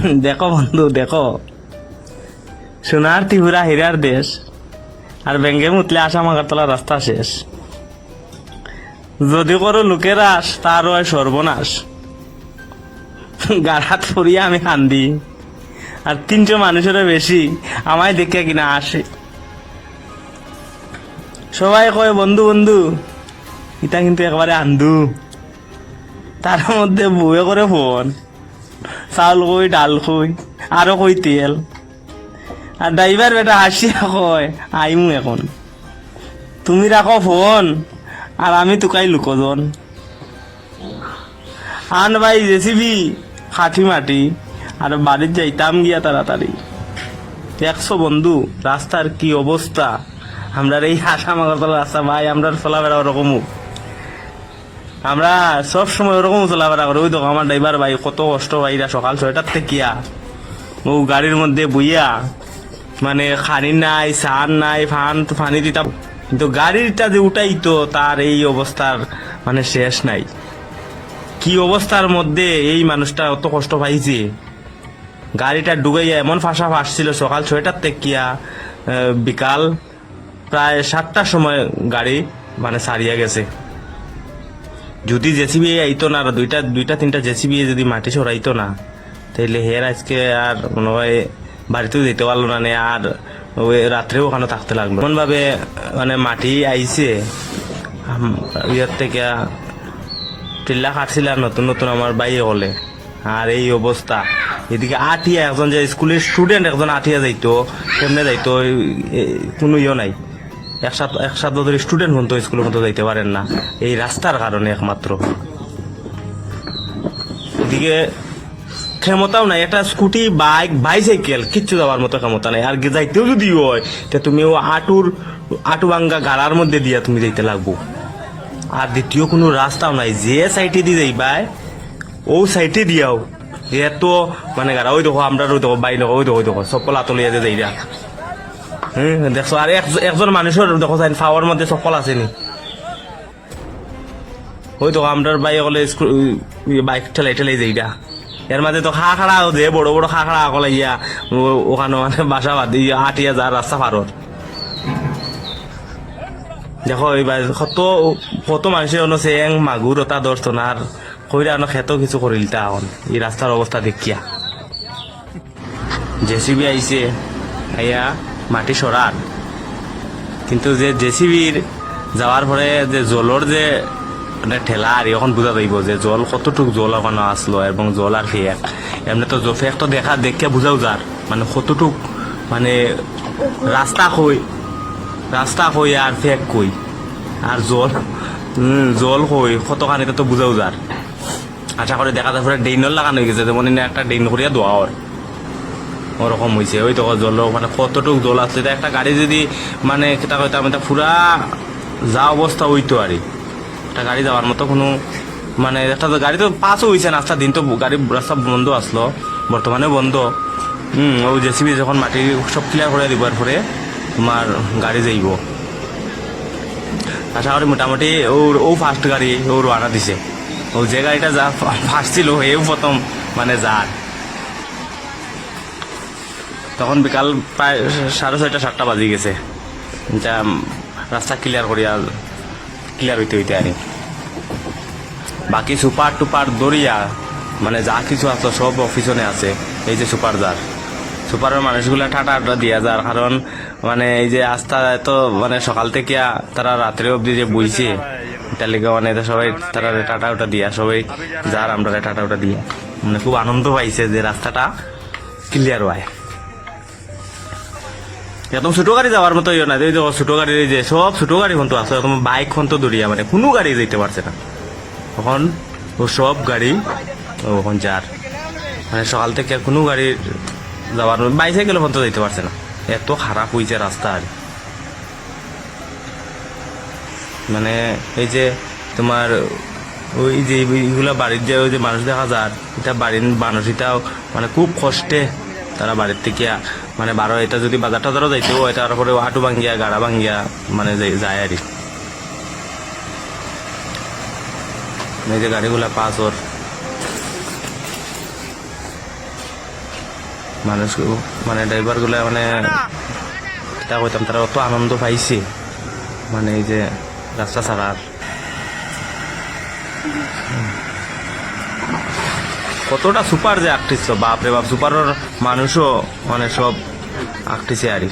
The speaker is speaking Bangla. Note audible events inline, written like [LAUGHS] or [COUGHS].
[COUGHS] দেখো বন্ধু, দেখো। সোনার ত্রিপুরা হীরার দেশ আর ব্যাঙ্গে মুতলে আসা মাগারতলা রাস্তা শেষ। যদি করো লোকের আস তার হয় সর্বনাশ [LAUGHS] গাড়াত ফুরিয়ে আমি কান্দি আর তিনশো মানুষের বেশি আমায় দেখে কিনা আসে। সবাই কয়, বন্ধু বন্ধু ইটা কিন্তু একবারে আন্দু তার মধ্যে বউয়ে করে ফোন। চাউল কই ডাল কই আরও কই তেল। আর ড্রাইভার বেটা হাসিয়া কয়, আইমু এখন। তুমি রাখো ফোন আর আমি তোকাই লুকোজন। আন ভাই জেসিবি হাতি মাটি আর বাড়ির যাইতাম গিয়া তাড়াতাড়ি দেখছ বন্ধু রাস্তার কি অবস্থা আমরা এই হাসা মাগরতলা রাস্তা ভাই আমরা চলাফেরা ওরকমও আমরা সব সময় ওরকম চলাফেরা করি। ওই দেখো আমার ড্রাইভার ভাই কত কষ্ট ভাইরা সকাল ছয়টার থেকিয়া ও গাড়ির মধ্যে বইয়া মানে খানি নাই সান নাই ফান ফানি দিতাম। কিন্তু গাড়িটা যে উঠাইতো তার এই অবস্থার মানে শেষ নাই। কি অবস্থার মধ্যে এই মানুষটা অত কষ্ট পাইছে? গাড়িটা ডুবাইয়া এমন ফাঁসা ফাঁসছিল সকাল ছয়টার আহ, বিকাল প্রায় সাতটার সময় গাড়ি মানে সারিয়া গেছে। যদি জেসিবি আইতো না, আর দুইটা দুইটা, তিনটা জেসিবি যদি মাটি সরাইতো না, তাইলে হের আজকে আর মনে হয় বাড়িতেও যেতে পারল না আর ওই রাত্রেও ওখানে থাকতে লাগল এমনভাবে মানে মাটি আইছে ইয়ার থেকে টিল্লা কাটছিল আর নতুন নতুন আমার বাইয়ে হলে। আর এই অবস্থা। এদিকে আঠিয়া একজন যে স্কুলের স্টুডেন্ট একজন আঠিয়া যাইতো, কেমনে যাইতো কোনো ইয়ে নাই। একসাথে একসাথে ধরে স্টুডেন্ট মতো স্কুলের মতো যাইতে পারেন না। এই রাস্তার কারণে একমাত্র। এদিকে ক্ষমতাও নাই, একটা স্কুটি বাইক বাইসাইকেল কিচ্ছু যাওয়ার মতো ক্ষমতা নাই। আর যাইতেও যদি হয়, তা তুমি ও আটুর আটু ভাঙ্গা গাড়ার মধ্যে দিয়া তুমি যাইতে লাগবো। আর দ্বিতীয় কোনো রাস্তাও নাই, যে সাইডে দিয়ে যাইবাই, ও সাইডে দিয়াও। এত মানে গাড়া, ওই দেখো, আমরা ওই দেখো বাই দেখো, ওই দেখো ওই দেখো সকল আতলিয়া যে যাইরা। হ্যাঁ দেখছ, আর এক- একজন মানুষের দেখো সাইন ফাওয়ার মধ্যে সকল আছে নি ওই তো আমরার বাই হলে বাইক ঠেলাই ঠেলাই যাইরা এর মাঝে তো খা খাড়া যে বড় বড় খা খাড়া আকলে ইয়া ওখানে মানে বাসা বাদ ইয়া আটিয়া যার রাস্তা পারর দেখো, এইবার কত কত মানুষের অন্য চেং, মাগুর ওটা দর্শন, আর কইরা অন্য খেত কিছু করিল তা এখন। এই রাস্তার অবস্থা দেখিয়া। জেসিবি আইছে। আইয়া মাটি সরার কিন্তু যে জেসিবির যাওয়ার পরে যে জলর যে মানে ঠেলা আর এখন বুঝা যাইব যে জল কতটুক জল ওখানে আসলো এবং জল আর ফেক এমনি তো ফেক তো দেখা দেখে বুঝাও যার মানে কতটুক মানে রাস্তা কই রাস্তা কই আর ফেক কই আর জল জল কই কতখানি তো বুঝাও যার আশা করে দেখা যাওয়ার যায় ডেইনর লাগানো হয়ে গেছে যেমন একটা ডেইন করিয়া দোয়া হয়। ওরকম হয়েছে ওই তো জল মানে কতটুক জল আসছে এটা একটা গাড়ি যদি মানে কেটা কইতাম এটা পুরা যা অবস্থা হইতো আর একটা গাড়ি যাওয়ার মতো কোনো মানে একটা গাড়ি তো পাসও হয়েছে রাস্তা দিন তো গাড়ি রাস্তা বন্ধ আসলো। বর্তমানে বন্ধ। হুম, ও জেসিবি যখন মাটি সব ক্লিয়ার করে দিবার পরে তোমার গাড়ি যাইব। আশা করি মোটামুটি ওর, ও ফার্স্ট গাড়ি ও রানা দিছে। ও যে গাড়িটা যা ফার্স্ট ছিল, এও প্রথম মানে যার। তখন বিকাল প্রায় সাড়ে ছয়টা, সাতটা বাজি গেছে। যা রাস্তা ক্লিয়ার করিয়া ক্লিয়ার হইতে হইতে আনি। বাকি সুপার টুপার দরিয়া মানে যা কিছু আছে সব অফিসনে আছে, এই যে সুপার যার সুপারের মানুষগুলা ঠাটা আড্ডা দিয়া যার কারণ মানে এই যে আস্থা এত মানে সকাল থেকে তারা রাত্রে অবধি যে বইছে, তার লেগে মানে সবাই তারা টাটা ওটা দিয়া, সবাই যার আমরা টাটা ওটা দিয়া। মানে খুব আনন্দ পাইছে যে রাস্তাটা ক্লিয়ার হয়। একদম ছোট গাড়ি যাওয়ার মতো ইয়ে না দেখো ছোট গাড়ি যে সব ছোট গাড়ি খন তো আছে একদম বাইক খন তো দরিয়া মানে কোনো গাড়ি যেতে পারছে না। তখন ও সব গাড়ি ওখন যার। মানে সকাল থেকে কোনো গাড়ি যাওয়ার বাইসাইকেল পর্যন্ত যেতে পারছে না। এত খারাপ হয়েছে রাস্তা আর। মানে এই যে তোমার ওই যে এইগুলা বাড়ির যে ওই যে মানুষ দেখা যার এটা বাড়ির মানুষ, এটাও মানে খুব কষ্টে তারা বাড়ির থেকে মানে বারো, এটা যদি বাজার টাজারও যাইতে হয় তারপরে হাঁটু ভাঙ্গিয়া গাড়া ভাঙ্গিয়া মানে যায় আর। এই যে গাড়িগুলা পাস ওর। মানুষ মানে ড্রাইভারগুলো মানে তা কইতাম, তারা অত আনন্দ পাইছে। মানে এই যে রাস্তা ছাড়ার। কতটা সুপার যে আঁকটিস বাপ রে বাপ, সুপারের মানুষও মানে সব আঁকটিছে আরই